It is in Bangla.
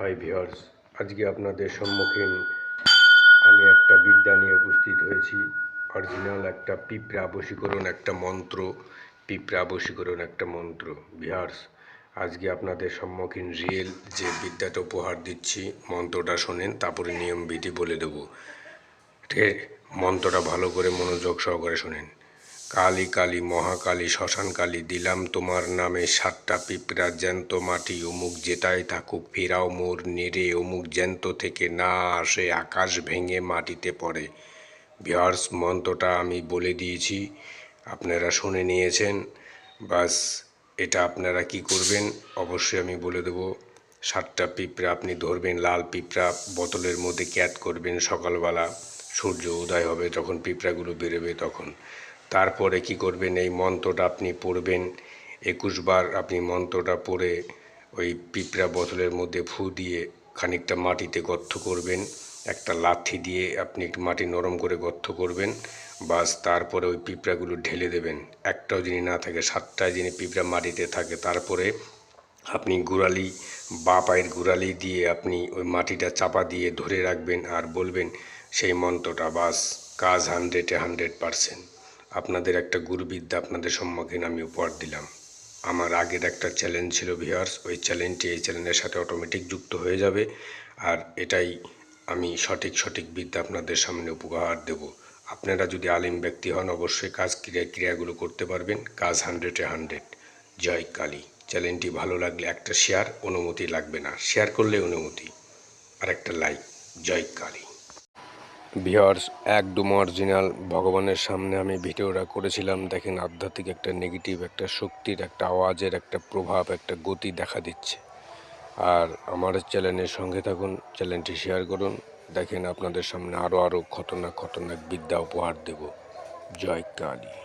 হাই ভিওর্স আজকে আপনাদের সম্মুখীন আমি একটা বিদ্যা নিয়ে উপস্থিত হয়েছি। অরিজিনাল একটা পিঁপড়া বশীকরণ একটা মন্ত্র, পিঁপড়া বশীকরণ একটা মন্ত্র। ভিওর্স আজকে আপনাদের সম্মুখীন রিয়েল যে বিদ্যাটা উপহার দিচ্ছি, মন্ত্রটা শোনেন, তারপরে নিয়ম বিধি বলে দেবো। ঠিক? মন্ত্রটা ভালো করে মনোযোগ সহকারে শোনেন। কালী কালী, মহাকালী শ্মশান কালী দিলাম তোমার নামে সাতটা পিঁপড়া জ্যান্ত মাটি, অমুক যেটাই থাকুক, ফেরাও মোর নেড়ে, অমুক জ্যান্ত থেকে না আসে, আকাশ ভেঙে মাটিতে পড়ে। ভিওর্স মন্ত্রটা আমি বলে দিয়েছি, আপনারা শুনে নিয়েছেন। বাস, এটা আপনারা কি করবেন? অবশ্যই আমি বলে দেবো, সাতটা পিঁপড়া আপনি ধরবেন, লাল পিঁপড়া বোতলের মধ্যে ক্যাট করবেন সকালবেলা। সূর্য উদয় হবে তখন পিঁপড়াগুলো বেরোবে তখন। তারপরে কি করবেন? এই মন্ত্রটা আপনি পড়বেন। একুশ বার আপনি মন্ত্রটা পড়ে ওই পিঁপড়া বোতলের মধ্যে ফু দিয়ে খানিকটা মাটিতে গর্ত করবেন। একটা লাথি দিয়ে আপনি একটু মাটি নরম করে গর্ত করবেন। বাস তারপরে ওই পিঁপড়াগুলো ঢেলে দেবেন। একটাও যিনি না থাকে, সাতটা যিনি পিঁপড়া মাটিতে থাকে, তারপরে আপনি গুড়ালি বা পায়ের গুড়ালি দিয়ে আপনি ওই মাটিটা চাপা দিয়ে ধরে রাখবেন আর বলবেন, সেই মন্ত্রটা বাস কাজ হান্ড্রেডে হান্ড্রেড পারসেন্ট আপনাদের একটা গুরুবিদ্যা আপনাদের সম্মুখীন আমি উপহার দিলাম। আমার আগের একটা চ্যালেঞ্জ ছিল ভিউয়ার্স, ওই চ্যালেঞ্জটি এই চ্যালেঞ্জের সাথে অটোমেটিক যুক্ত হয়ে যাবে আর এটাই আমি সঠিক সঠিক বিদ্যা আপনাদের সামনে উপহার দেব। আপনারা যদি আলিম ব্যক্তি হন, অবশ্যই কাজ ক্রিয়া, ক্রিয়াগুলো করতে পারবেন। কাজ হান্ড্রেডে হান্ড্রেড জয় কালী। চ্যানেলটি ভালো লাগলে একটা শেয়ার অনুমতি লাগবে না। শেয়ার করলে অনুমতি। আর একটা লাইক জয় কালী। ভিওর্স একদম অরিজিনাল। ভগবানের সামনে আমি ভিডিওটা করেছিলাম। দেখেন আধ্যাত্মিক একটা নেগেটিভ একটা শক্তির, একটা আওয়াজের, একটা প্রভাব, একটা গতি দেখা দিচ্ছে। আর আমার চ্যানেলের সঙ্গে থাকুন, চ্যানেলটি শেয়ার করুন। দেখেন আপনাদের সামনে আরও আরও খতরনাক খতরনাক বিদ্যা উপহার দেব। জয় কালী।